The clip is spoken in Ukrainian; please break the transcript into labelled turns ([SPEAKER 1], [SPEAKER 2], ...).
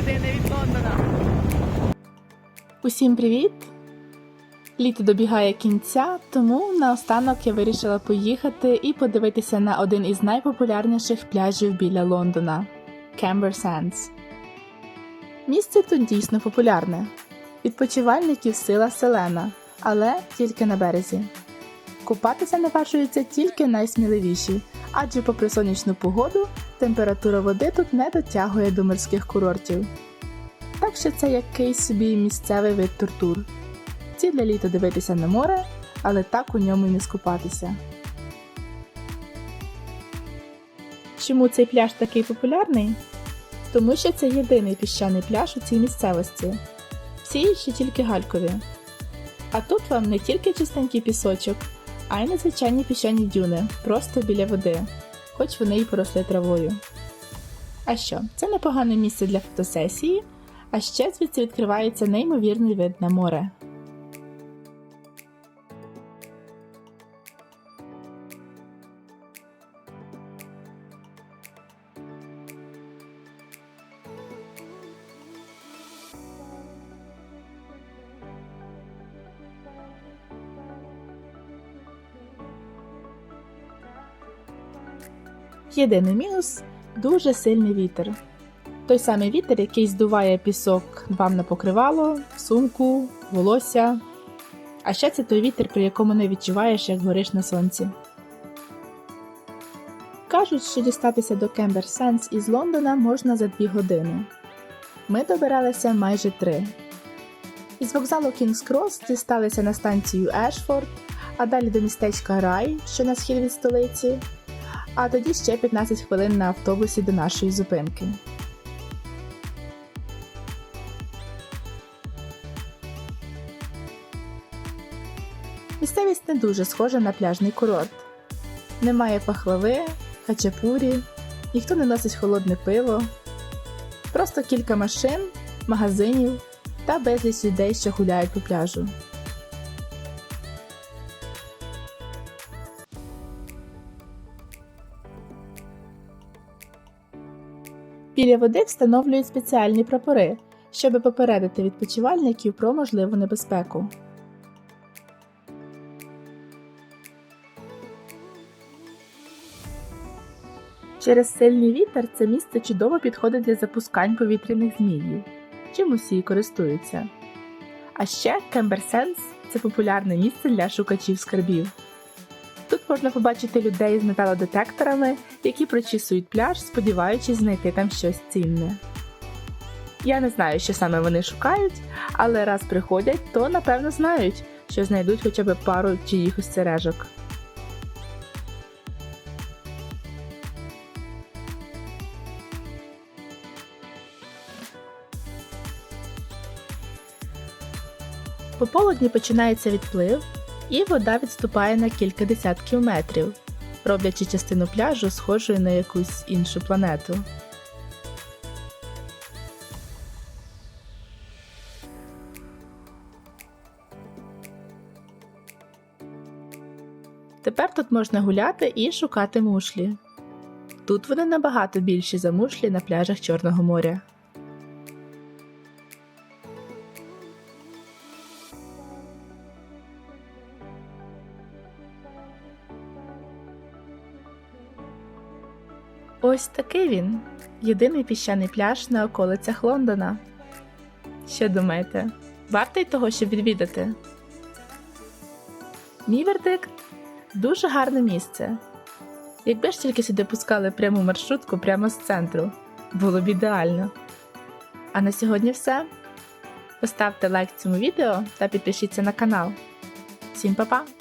[SPEAKER 1] години від Лондона. Усім привіт! Літо добігає кінця, тому наостанок я вирішила поїхати і подивитися на один із найпопулярніших пляжів біля Лондона Кембер Sands. Місце тут дійсно популярне. Відпочивальників сила селена, але тільки на березі. Купатися наважуються тільки найсміливіші, адже попри сонячну погоду температура води тут не дотягує до морських курортів. Так що це якийсь собі місцевий вид тортур. Ці для літа дивитися на море, але так у ньому й не скупатися. Чому цей пляж такий популярний? Тому що це єдиний піщаний пляж у цій місцевості. Всі інші тільки галькові. А тут вам не тільки чистенький пісочок, а й незвичайні піщані дюни, просто біля води, хоч вони й поросли травою. А що, це непогане місце для фотосесії, а ще звідси відкривається неймовірний вид на море. Єдиний мінус дуже сильний вітер. Той самий вітер, який здуває пісок вам на покривало, сумку, волосся. А ще це той вітер, при якому не відчуваєш, як гориш на сонці. Кажуть, що дістатися до Кембер Сенс із Лондона можна за дві години. Ми добиралися майже три. Із вокзалу Кінгс Крос дісталися на станцію Ешфорд, а далі до містечка Рай, що на схід від столиці, а тоді ще 15 хвилин на автобусі до нашої зупинки. Місцевість не дуже схожа на пляжний курорт. Немає пахлави, хачапурі, ніхто не носить холодне пиво, просто кілька машин, магазинів та безліч людей, що гуляють по пляжу. Біля води встановлюють спеціальні прапори, щоб попередити відпочивальників про можливу небезпеку. Через сильний вітер це місце чудово підходить для запускань повітряних зміїв, чим усі й користуються. А ще Кемберсенс це популярне місце для шукачів скарбів. Тут можна побачити людей з металодетекторами, які прочісують пляж, сподіваючись знайти там щось цінне. Я не знаю, що саме вони шукають, але раз приходять, то напевно знають, що знайдуть хоча б пару чиїхось сережок. Пополудні починається відплив, і вода відступає на кілька десятків метрів, роблячи частину пляжу схожою на якусь іншу планету. Тепер тут можна гуляти і шукати мушлі. Тут вони набагато більші за мушлі на пляжах Чорного моря. Ось такий він єдиний піщаний пляж на околицях Лондона. Що думаєте, вартий того, щоб відвідати? Мій вердикт дуже гарне місце. Якби ж тільки сюди пускали пряму маршрутку прямо з центру, було б ідеально. А на сьогодні все. Поставте лайк цьому відео та підпишіться на канал. Всім па-па!